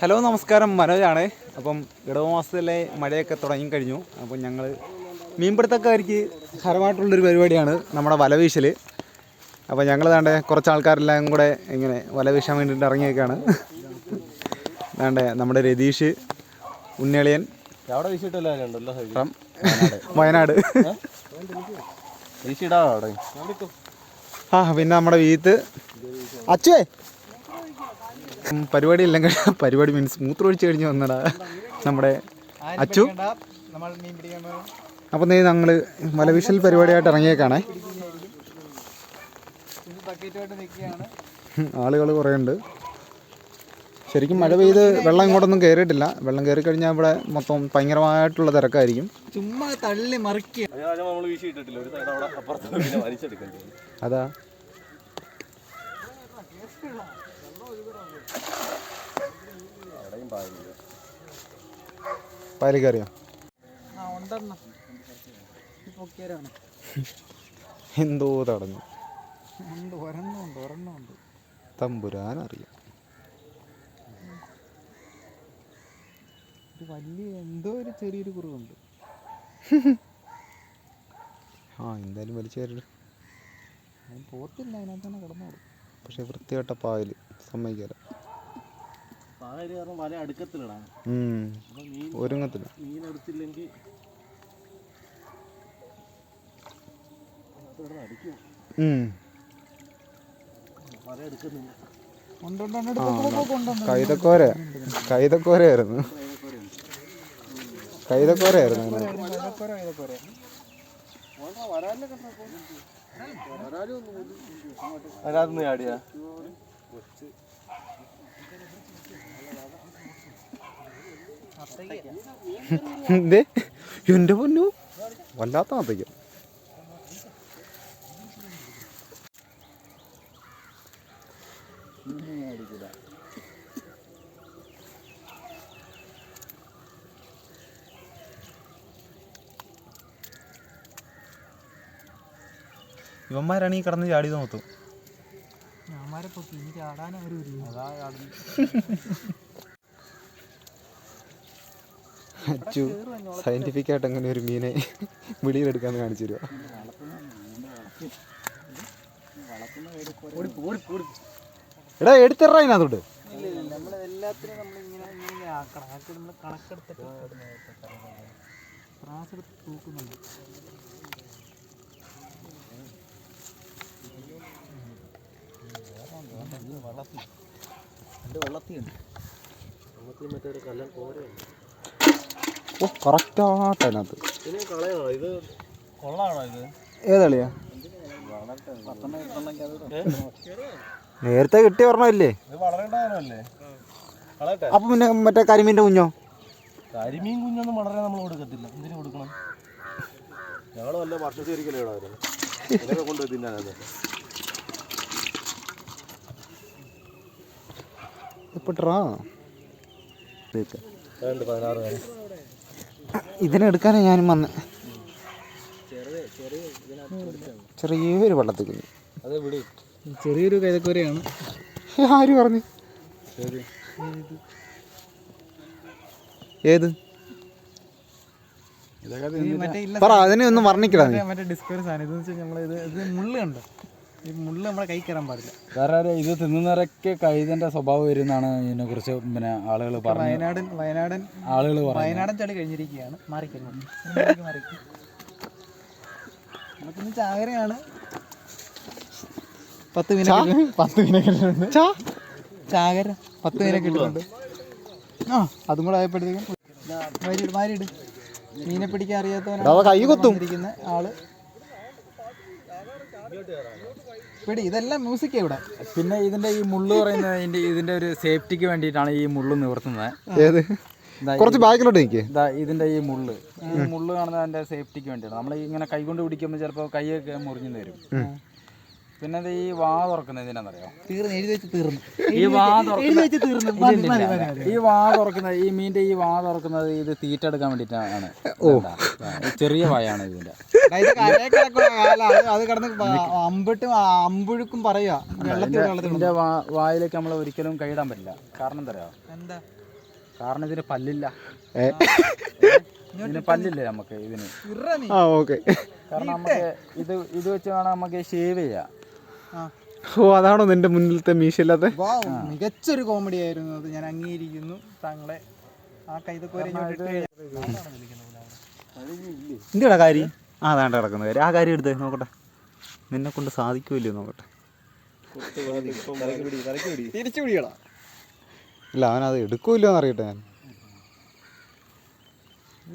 Hello നമസ്കാരം. മനോജാണ്. അപ്പം ഇടവമാസത്തിലെ മഴയൊക്കെ തുടങ്ങിക്കഴിഞ്ഞു അപ്പം ഞങ്ങൾ മീൻപിടുത്തക്കാർക്ക് ഹരമായിട്ടുള്ളൊരു പരിപാടിയാണ് നമ്മുടെ വലവീശൽ അപ്പോൾ ഞങ്ങൾ താണ്ടെ കുറച്ച് ആൾക്കാരെല്ലാം കൂടെ ഇങ്ങനെ വലവീശാൻ വേണ്ടിയിട്ട് ഇറങ്ങിയേക്കാണ്. താണ്ടെ നമ്മുടെ രതീഷ് ഉണ്ണിയളിയൻ. വയനാട്. ആ പിന്നെ നമ്മുടെ വീത്ത്. ഉം, പരിപാടി എല്ലാം കഴിഞ്ഞ പരിപാടി മീൻസ് മൂത്ര ഒഴിച്ചു കഴിഞ്ഞ് വന്നടാ നമ്മുടെ അച്ചു. നമ്മൾ മീൻ പിടിക്കാൻ പോകും അപ്പം നീ ഞങ്ങൾ മലവിഷൽ പരിപാടിയായിട്ട് ഇറങ്ങിയേക്കാണേ. ആളുകൾ കുറേ ഉണ്ട്. ശരിക്കും മഴ പെയ്ത് വെള്ളം ഇങ്ങോട്ടൊന്നും കയറിയിട്ടില്ല വെള്ളം കയറി കഴിഞ്ഞാൽ ഇവിടെ മൊത്തം ഭയങ്കരമായിട്ടുള്ള തിരക്കായിരിക്കും. ചുമ്മാ തള്ളി മറിക്കുക നമ്മൾ വീശിയിട്ടിട്ടില്ല ഒരു സൈഡ് അവിടെ അപ്പുറത്ത് പിന്നെ വലിച്ചെടുക്കേണ്ടി വരും അതാ പാടില്ല പാൽ കയറിയോ എന്തോ തടഞ്ഞു. തമ്പുരാൻ അറിയാം ഒരു വലിയ എന്തോ ഒരു ചെറിയൊരു കുറവുണ്ട് ആ എന്തായാലും വലിച്ചു കയറി പോത്തില്ല അതിനകത്ത് തന്നെ കിടന്നോടും പക്ഷെ വൃത്തികെട്ട പായൽ സമ്മതിക്കാല? പാൽ കാരണം വല അടുക്കത്തിലിടാം. അപ്പൊ മീൻ ഒരുങ്ങത്തില്ല. മീൻ അടിക്കും. വല എടുക്കുന്നില്ല. കൈതക്കോര. കൈതക്കോരയായിരുന്നു. കൈതക്കോരയായിരുന്നു അതിനകത്ത്. അതിനകത്ത് എന്തേ? എന്റെ പൊന്നു? വല്ലാത്ത നാത്തയ്ക്ക ഇവന്മാരാണ് ഈ കടന്ന് ചാടി മൊത്തം. ഞാമാരെ പൊക്കി ഇനി ചാടാൻ അവരും അച്ചു സയന്റിഫിക് ആയിട്ട് അങ്ങനെ ഒരു മീനെ വെളിയിലെടുക്കാന്ന് കാണിച്ചു തരുക എടാ എടുത്തിടാ ഇതിനകത്തോട്ട്. വെള്ളത്തിയുണ്ട് വെള്ളത്തിൽ മറ്റേ ഒരു കല്ലൻ കോരയുണ്ട് ഓ കറക്റ്റായിട്ട് ഏതളിയാ? നേരത്തെ കിട്ടിയ കളയട്ടെ അപ്പൊ പിന്നെ മറ്റേ കരിമീന്റെ കുഞ്ഞോ? കരിമീൻ കുഞ്ഞൊന്നും വളരെ നമ്മൾ കൊടുക്കത്തില്ല എന്തിനു കൊടുക്കണം ഞങ്ങൾ വല്ല വർഷത്തിൽ ഒരിക്കലും ഇപ്പട്ടാ രണ്ട് പതിനാറ് പേര് ഇതിനെടുക്കാനാ ഞാനും വന്ന്. ചെറിയൊരു വെള്ളത്തിൽ കുഞ്ഞ്. ചെറിയൊരു കൈതക്കോരയാണ്. ആര് പറഞ്ഞു? ഏത്? പറ അതിനെ ഒന്ന് വർണിക്കടാ നീ. മറ്റേ ഡിസ്കവറി സാധനം. ഇത് മുള്ള് കണ്ടോ? ഈ മുള്ള നമ്മുടെ കൈ കയറാൻ പാടില്ല. കാരണം ഇത് തിന്നുന്നവരൊക്കെ കഴുതന്റെ സ്വഭാവം വരുന്നതാണ് ഇതിനെ കുറിച്ച് പിന്നെ ആളുകൾ പറഞ്ഞു വയനാടൻ വയനാടൻ ആളുകൾ പറഞ്ഞു വയനാടൻ ചളി കഴിഞ്ഞിരിക്കുകയാണ്. മാറിക്കുന്നു നമുക്കിന്ന് ചാകരയാണ്. പത്ത് മീന കിട്ടി- പത്ത് മീന കിട്ടുന്നുണ്ട് ചാ? ചാകര പത്ത് മീന കിട്ടുന്നുണ്ട് ആ അതും കൂടെ ആയപ്പോഴത്തേക്കും മാരിയിട് മാരിയിട് മീനെ പിടിക്കാൻ അറിയാത്തവനാണ് അതാ കൈ കൊത്തും. ഇരിക്കുന്ന ആൾ. പിടി ഇതെല്ലാം മ്യൂസിക് ഇവിടെ. പിന്നെ ഇതിന്റെ ഈ മുള്ളു പറയുന്നത് ഇതിന്റെ ഇതിന്റെ ഒരു സേഫ്റ്റിക്ക് വേണ്ടിയിട്ടാണ് ഈ മുള്ളു നിവർത്തുന്നത്. ഏത്? കുറച്ച് ബാക്കിലോട്ട് നിൽക്കേ ഇതാ ഇതിന്റെ ഈ മുള്ള്. ഈ മുള്ള് കാണുന്നത് അതിന്റെ സേഫ്റ്റിക്ക് വേണ്ടിയാണ്. നമ്മൾ ഇങ്ങനെ കൈ കൊണ്ട് പിടിക്കുമ്പോൾ ചിലപ്പോൾ കൈയൊക്കെ മുറിഞ്ഞു വരും പിന്നെ ഈ വാ തുറക്കുന്നത് എന്തിനാണെന്നറിയോ തീർന്നു എഴുതി വെച്ച് തീർന്നു. ഈ വാ എഴുതി വെച്ച് തീർന്നു. ഈ വാ തുറക്കുന്നത് ഈ മീൻറെ ഈ വാ തുറക്കുന്നത് ഇത് തീറ്റ എടുക്കാൻ വേണ്ടിയിട്ടാണ്. ഇതെന്താ? ചെറിയ വായാണ് ഇതിന്റെ ഇത് കിടക്കുന്ന അത് കിടന്ന് പ- അമ്പിട്ടും ആ അമ്പുഴുക്കും പറയുക വെള്ളത്തിൽ വെള്ളത്തിൽ ഇതിന്റെ വാ വായിലേക്ക് നമ്മൾ ഒരിക്കലും കൈയിടാൻ പറ്റില്ല. കാരണം എന്താ അറിയോ? എന്താ? കാരണം ഇതിന് പല്ലില്ല. ഇതിന് പല്ലില്ല നമുക്ക് ഇതിന്? ഇറ നീ. ആ ഓക്കെ. കാരണം നമുക്ക് ഇത് ഇത് വെച്ച് വേണം നമുക്ക് ഷേവ് ചെയ്യാം ഓ അതാണോ നിന്റെ മുന്നിലത്തെ മീശയില്ലാത്ത? മികച്ചൊരു കോമഡി ആയിരുന്നു അത്. ഞാൻ അംഗീകരിക്കുന്നു താങ്കളെ. ആ കൈതക്കോരെ കാര്യം? ആ അതാണ്ട് കിടക്കുന്ന. കാര്യം ആ കാര്യം എടുത്തേ നോക്കട്ടെ. നിന്നെ കൊണ്ട് സാധിക്കുമല്ലോ നോക്കട്ടെ. ഇല്ല അവനത് എടുക്കുമല്ലോ എന്ന് അറിയട്ടെ ഞാൻ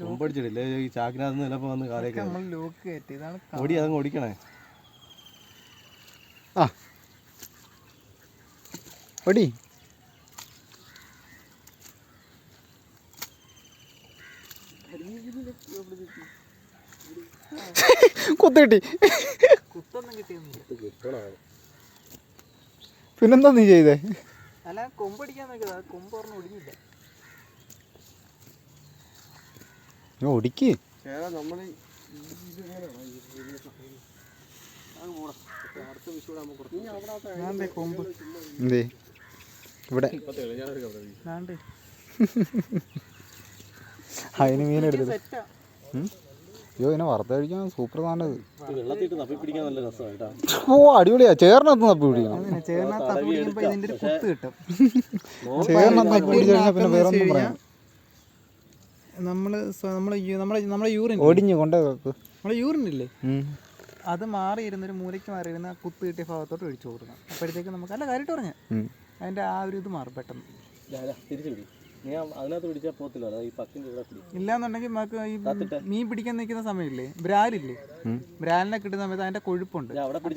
കൊമ്പടിച്ചിട്ടില്ലേ ഈ ചാക്കിനകത്ത് ചിലപ്പോ വന്ന് കാലേക്ക് നമ്മൾ ലോക്ക് കയറ്റി. ഇതാണ് ഓടി അതങ്ങ് ഓടിക്കണേ ആ. ഒടി കുത്തിട്ടി പിന്നെന്താ നീ ചെയ്തേ? അല്ല കൊമ്പടിക്കാൻ നോക്കിയതാ. കൊമ്പ് പറഞ്ഞ് ഒടിഞ്ഞില്ല. ഒടിക്ക്. ദേ കൊമ്പ് അതിന് മീനെടുത്തത് അയ്യോ ഇതിനെ വറുത്ത കഴിക്കാൻ സൂപ്പർ സാധനം ഓ അടിപൊളിയാ. ചേർന്നത് തപ്പി പിടിക്കണം ചേർന്നത് തപ്പി പിടിച്ചാൽ പിന്നെ വേറെ ഒന്നും പറയാം. നമ്മൾ നമ്മൾ നമ്മളെ നമ്മളെ യൂറിൻ ഒടിഞ്ഞു കൊണ്ടേ നമ്മളെ യൂറിൻ ഇല്ലേ? അത് മാറിയിരുന്ന ഒരു മൂലയ്ക്ക് മാറിയിരുന്ന ആ കുത്ത് കിട്ടിയ ഭാഗത്തോട്ട് ഒഴിച്ചു കൊടുക്കണം. അപ്പോഴത്തേക്ക് നമുക്ക് അല്ല കാര്യമായിട്ട് പറഞ്ഞു. അതിന്റെ അതിന്റെ ആ ഒരു ഇത് മാറും പെട്ടെന്ന്. ഇല്ലാന്നുണ്ടെങ്കിൽ നമുക്ക് ഈ മീൻ പിടിക്കാൻ നിൽക്കുന്ന സമയമില്ലേ? ബ്രാലില്ലേ? ബ്രാലിനെ കിട്ടുന്ന സമയത്ത് അതിന്റെ കൊഴുപ്പുണ്ട്.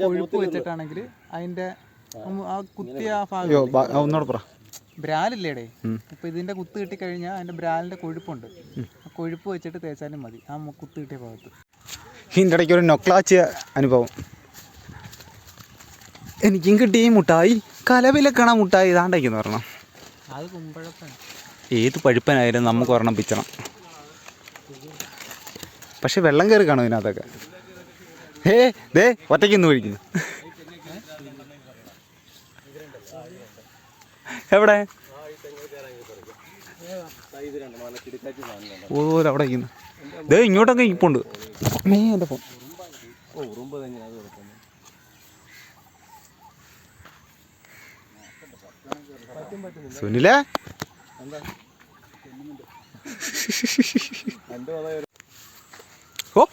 കൊഴുപ്പ് വെച്ചിട്ടാണെങ്കിൽ അതിന്റെ ആ കുത്തിയ ആ ഭാഗം ബ്രാലില്ലേടെ? ഇപ്പൊ ഇതിന്റെ കുത്ത് കിട്ടിക്കഴിഞ്ഞാൽ അതിന്റെ ബ്രാലിന്റെ കൊഴുപ്പുണ്ട്. ആ കൊഴുപ്പ് വെച്ചിട്ട് തേച്ചാലും മതി. ആ കുത്ത് കിട്ടിയ ഭാഗത്ത്. ഇതിന്റെ ഇടയ്ക്ക് ഒരു നൊക്ലാച്ചിയ അനുഭവം. എനിക്കും കിട്ടി ഈ മുട്ടായി. കലവിലക്കണ മുട്ടായി ഇതാണ്ടേക്കെന്ന് പറഞ്ഞു. ഏത് പഴുപ്പനായാലും നമുക്ക് ഒരെണ്ണം പിച്ചണം. പക്ഷെ വെള്ളം കയറി കാണും ഇതിനകത്തൊക്കെ. ഏ ദേ ഒറ്റയ്ക്ക് ഒറ്റയ്ക്കൊന്ന് കഴിക്കുന്നു എവിടെ? ഓരോ അവിടെ ഇരിക്കുന്നു. ദേ ഇങ്ങോട്ടൊക്കെ ഇപ്പുണ്ട് നീ എന്റെ ഫോൺ. സുനിലേ? ഓ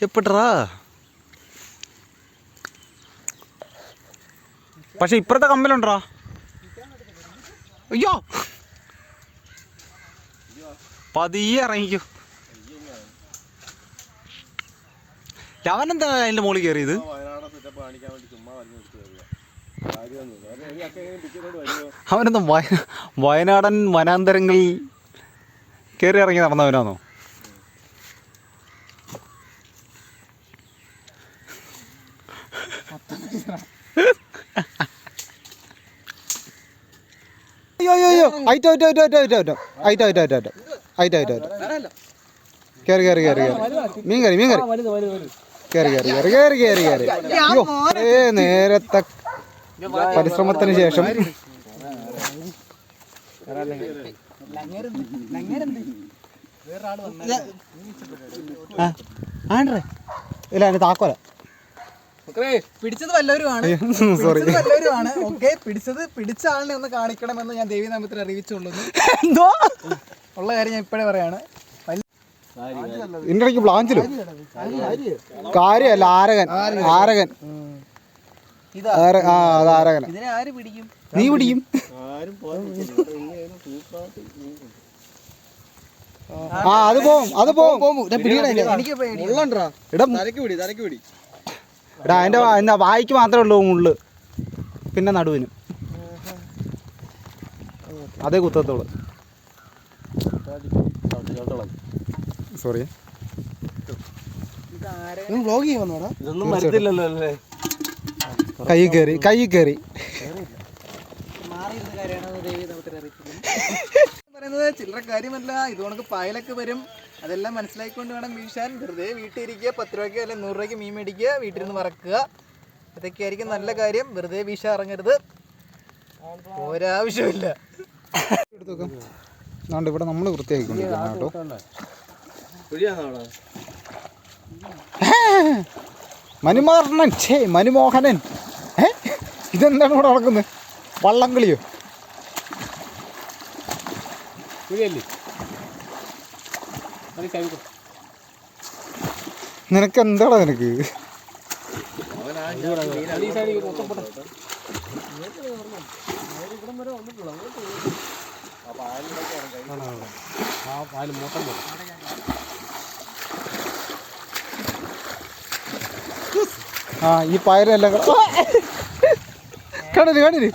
എപ്പെട്ടറാ പക്ഷെ ഇപ്പുറത്തെ കമ്പലുണ്ടോ? അയ്യോ! പതിയെ ഇറങ്ങിക്കൂ. അക്ക അതിന്റെ മുകളിൽ കയറിയത് അവനെന്താ വയ വയനാടൻ വനാന്തരങ്ങളിൽ കയറി ഇറങ്ങി നടന്നവനാണോ അയ്യോ അയ്യോ അയ്യോ ഐറ്റോ ഐറ്റോ ഐറ്റോ ഐറ്റോ ഐറ്റോ ഐറ്റോ ഐറ്റോ ഐറ്റോ ഐറ്റോ ഐറ്റോ ഐറ്റോ കയറി കയറി കയറി കയറി മീൻ കറി മീൻ കയറി കയറി കയറി കയറി കയറി കയറി കയറി അയ്യോ ഏ നേരത്തെ പരിശ്രമത്തിന് ശേഷം. ആണ്ടേ ഇല്ല അതിന് താക്കോല. പിടിച്ചത് വല്ലവരുമാണ്. സോറി പിടിച്ചത് വല്ലവരുമാണ്. ഓക്കെ പിടിച്ചത് പിടിച്ച ആളിനെ ഒന്ന് കാണിക്കണമെന്ന് ഞാൻ ദേവി നാമത്തിൽ അറിയിച്ചുള്ളൂ എന്തോ ഉള്ള കാര്യം ഞാൻ ഇപ്പോഴേ പറയാണ്. ഇതിന്റെ ബ്ലാഞ്ചിലും. കാര്യമല്ല ആരകൻ. ആരകൻ. ആരകന. നീ പിടിക്കും. ആ അത് പോവും അത് പോവും. എടാ അതിന്റെ എന്നാ വായിക്ക് മാത്രമേ ഉള്ളൂ മുള്ളു. പിന്നെ നടുവിന്. അതേ കുത്തത്തോളൂ. സോറി ഇതൊന്നും മരത്തില്ലല്ലോ അല്ലേ? കൈ കയറി കൈ കയറി പറയുന്നത് ചില്ലറ കാര്യമല്ല ഇത് കണക്ക് പായലൊക്കെ വരും. അതെല്ലാം മനസ്സിലാക്കിക്കൊണ്ട് വേണം വീശാൻ. വെറുതെ വീട്ടിൽ ഇരിക്കുക പത്ത് രൂപയ്ക്ക് അല്ലെങ്കിൽ നൂറ് രൂപയ്ക്ക് മീൻ മേടിക്കുക വീട്ടിൽ നിന്ന് മറക്കുക അതൊക്കെ ആയിരിക്കും നല്ല കാര്യം. വെറുതെ വീശ ഇറങ്ങരുത്. ഒരാവശ്യമില്ല ഇവിടെ നമ്മൾ വൃത്തിയാക്കിക്കൊണ്ടിരിക്കുന്നു കേട്ടോ. മനുമോഹനൻ ഛേ മനുമോഹനൻ. ഏ? ഇതെന്താണ് ഇവിടെ നടക്കുന്നത്? വള്ളം കളിയോ? നിനക്ക്? എന്താടാ നിനക്ക് ആ ഈ പയറെല്ലാം കണ്ടിര് കണ്ടിര്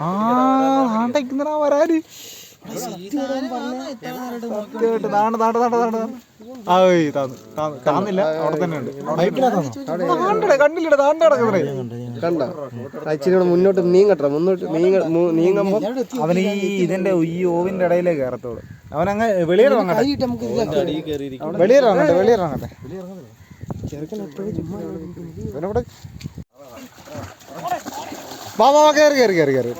ആ വരാന്. താന്നില്ല. അവിടെ തന്നെ ഉണ്ട്. താണ്ടടെ കണ്ടില്ലടാ താണ്ട കിടക്കുന്നേ കണ്ട. ഇച്ചിരി കൂടെ മുന്നോട്ട് നീങ്ങട്ടെ. മുന്നോട്ട് നീങ്ങ നീങ്ങുമ്പോ അവന് ഈ ഇതിന്റെ ഈ ഓവിന്റെ ഇടയിലേ കയറത്തോളൂ അവൻ അങ്ങ് വെളിയിറങ്ങട്ടെ വെളിയിറങ്ങട്ടെ വെളിയിലിറങ്ങട്ടെ ഇവനിവിടെ വാ കയറി കയറി കയറി കയറി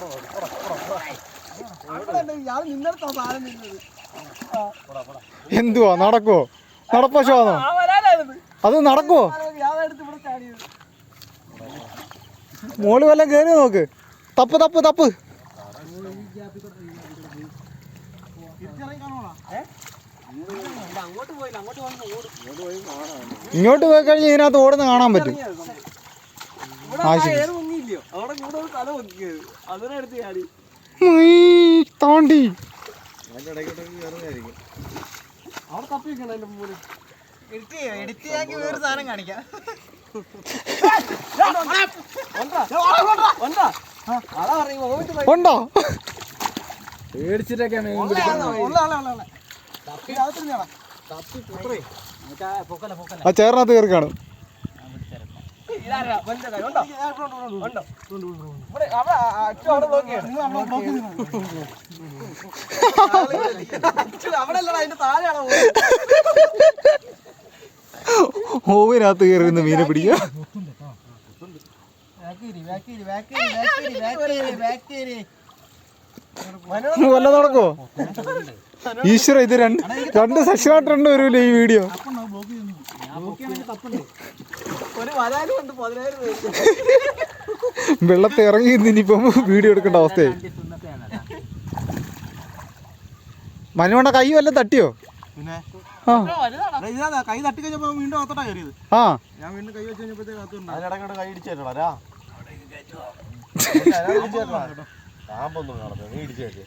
എന്തുവാ? നടക്കുവോ? നടപ്പോ ശോന്നോ അത് നടക്കുവോ? മോൾ വല്ലതും കയറി നോക്ക്. തപ്പ് തപ്പ് തപ്പ്. ഇങ്ങോട്ട് പോയി കഴിഞ്ഞാൽ ഇതിനകത്ത് ഓടുന്ന കാണാൻ പറ്റും. തോണ്ടി. ഉണ്ടോ? പേടിച്ചിട്ടൊക്കെ ആ ചേറിനകത്ത് കയറി കാണും. ഓവിനകത്ത് കയറി മീനെ പിടിക്കുക. വല്ല നടക്കോ ഈശ്വര ഇത് രണ്ട് രണ്ട് സെക്ഷനായിട്ടുണ്ട് വരൂലേ ഈ വീഡിയോ? വെള്ളത്തെ ഇറങ്ങി നിന്ന് ഇനിയിപ്പം വീഡിയോ എടുക്കേണ്ട അവസ്ഥയായി. മനുവണ്ട കൈ വല്ല തട്ടിയോ? പിന്നെ? ആ. ഇതാ കൈ തട്ടി കഴിഞ്ഞപ്പോ വീണ്ടും അകത്തോട്ടാ കയറിയത്. ആ. ഞാൻ വീണ്ടും കൈ വെച്ച് കഴിഞ്ഞപ്പോഴത്തേക്ക് കൈ ഇടിച്ചേട്ടാ പാമ്പൊന്നും കാണത്തില്ല. നീ ഇടിച്ചേക്ക്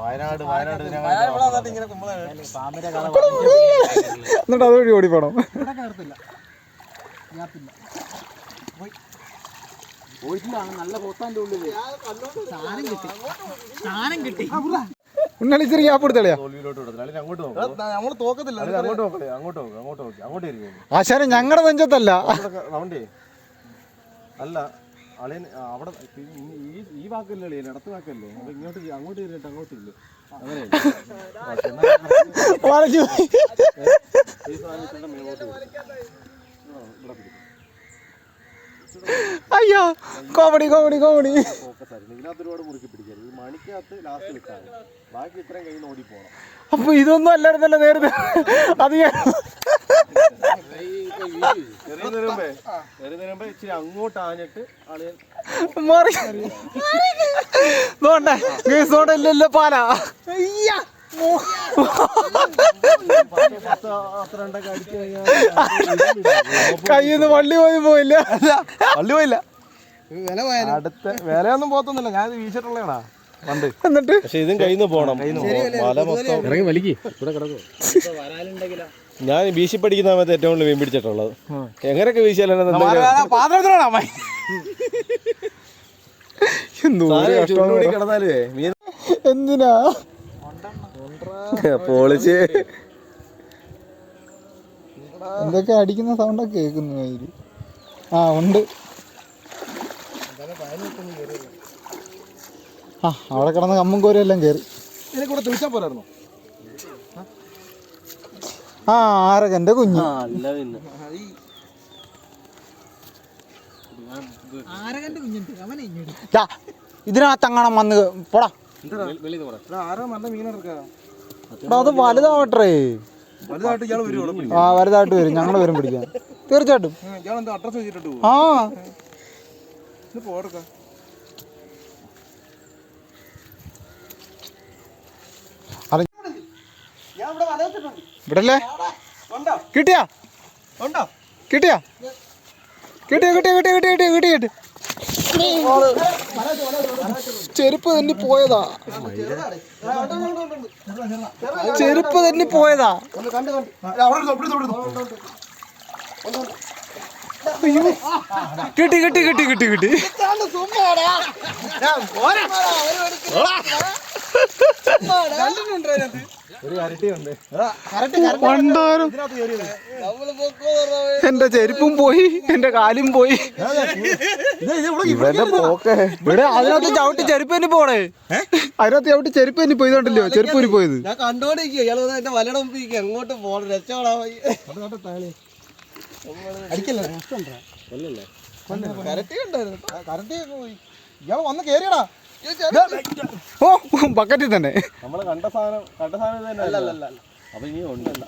വയനാട് വയനാട് ഇങ്ങനെ എന്നിട്ട് അതുവഴി ഓടിപ്പോണം ഉണ്ണളി ചെറിയ ഗ്യാപ്പ് എടുത്തളിയാ കിട്ടി വിടത്തില്ല അല്ലെങ്കിൽ അങ്ങോട്ട് നോക്കും. നമ്മൾ തോക്കത്തില്ല. അങ്ങോട്ട് നോക്കണേ അങ്ങോട്ട് നോക്ക് അങ്ങോട്ട് നോക്കി അങ്ങോട്ട് ഇരിക്കുന്നു ആശാരം ഞങ്ങളുടെ നെഞ്ചത്തല്ല. അല്ല. അളിയൻ അവിടെ ഈ- ഈ വാക്കല്ലേ അളിയൻ ഇടത്ത് വാക്കല്ലേ? അപ്പൊ ഇങ്ങോട്ട് അങ്ങോട്ട് ഇരുന്നിട്ട് അങ്ങോട്ട് ഇല്ല അങ്ങനെയല്ലേ വളച്ചു പോയി. ഈ സാധനത്തിന്റെ മേലോട്ട് വിടും. ആ, ഇവിടെ പിടിക്കും. അയ്യോ കോമഡി കോമഡി കോമഡി ഫോക്കസ് ആയിരുന്നു. ഇതിനകത്ത് ഒരുപാട് മുറുക്കി പിടിക്കരുത് ഈ മണിക്കകത്ത് ലാസ്റ്റ് വിട്ടാൽ ബാക്കി ഇത്രയും കയ്യിൽ നിന്ന് ഓടിപ്പോണം. അപ്പൊ ഇതൊന്നും അല്ലായിരുന്നല്ലോ നേരത്തെ. അത് ഞാൻ ഇച്ചിരി അങ്ങോട്ട് ആഞ്ഞിട്ട് അളിയൻ മാറി. നോണ്ടേ കേസോടെ ഇല്ലല്ലോ പാല. കയ്യിന്ന് വള്ളി പോയി പോയില്ല. വള്ളി പോയില്ല. അടുത്ത വിലയൊന്നും പോത്തൊന്നുമില്ല ഞാൻ വീശിട്ടുള്ളതാണ്? പണ്ട് എന്നിട്ട്? പക്ഷെ ഇതും കയ്യിൽ നിന്ന് പോണം മല മൊത്തം ഇറങ്ങി വലിക്ക്. ഇവിടെ കിടക്കും ഞാൻ വീശി പഠിക്കുന്ന സമയത്ത് ഏറ്റവും കൂടുതൽ മീൻ പിടിച്ചിട്ടുള്ളത്. എങ്ങനെയൊക്കെ വീശിയാലും എന്തിനാ? പൊളിച്ച്. എന്തൊക്കെ അടിക്കുന്ന സൗണ്ടൊക്കെ കേൾക്കുന്നു അതിൽ. ആ ഉണ്ട്. ആ അവിടെ കിടന്ന് കമ്മും കോരും എല്ലാം കയറി ഇതിനെ കൂടെ തുളിച്ചാ പോരായിരുന്നു? ആ എന്റെ കുഞ്ഞ്? അല്ല പിന്നെ ആരകന്റെ കുഞ്ഞുണ്ട് അവനെ ഇങ്ങോട്ട് ദാ, ഇതിനകത്ത് വന്ന് പോടാ. അത് വലുതാവട്ടെ. ആ വലുതായിട്ട് വരും. ഞങ്ങൾ വരും പിടിക്കാൻ. തീർച്ചയായിട്ടും. ആ ഞാൻ പോടുക്ക അത് ഇവിടല്ലേ? കിട്ടിയാ? കിട്ടിയാ? കിട്ടിയ കിട്ടിയ കിട്ടിയ കിട്ടിയ കിട്ടിയ കിട്ടിയ കിട്ടി ചെരുപ്പ് തന്നെ പോയതാ. ചെരുപ്പ് തന്നെ പോയതാ. കിട്ടി കിട്ടി കിട്ടി കിട്ടി കിട്ടി. കിട്ടി ഒരു അരട്ടിയുണ്ട് എന്റെ ചെരുപ്പും പോയി എന്റെ കാലും പോയി. ഇവിടെ പോക്ക്. ഇവിടെ അതിനകത്ത് ചവിട്ടി ചെരുപ്പ് തന്നെ പോണേ. അതിനകത്ത് ചവിട്ടി ചെരുപ്പ് തന്നെ പോയതുണ്ടല്ലോ ചെരുപ്പ് ഊരി പോയത്? ഞാൻ കണ്ടോണ്ടിരിക്കുക ഇയാൾ എന്റെ വലയുടെ മുമ്പ് ഇരിക്കുക എങ്ങോട്ട് പോണം? രക്ഷപ്പെടാ അടിക്കല്ലേ? കരട്ടി ഉണ്ടായിരുന്നു കരട്ടി പോയി. ഇയാൾ വന്ന് കേറിയടാ. ഓ ബക്കറ്റിൽ തന്നെ. നമ്മൾ കണ്ട സാധനം കണ്ട സാധനം തന്നെ അല്ല അപ്പൊ ഇനി ഉണ്ടല്ല.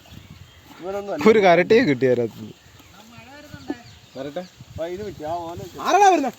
ഇവനൊന്നും ഒരു കരട്ടിയെ കിട്ടി അതിനകത്ത്. വരട്ടെ. ഇത് ആ ഓല ആരാ വരുന്നത്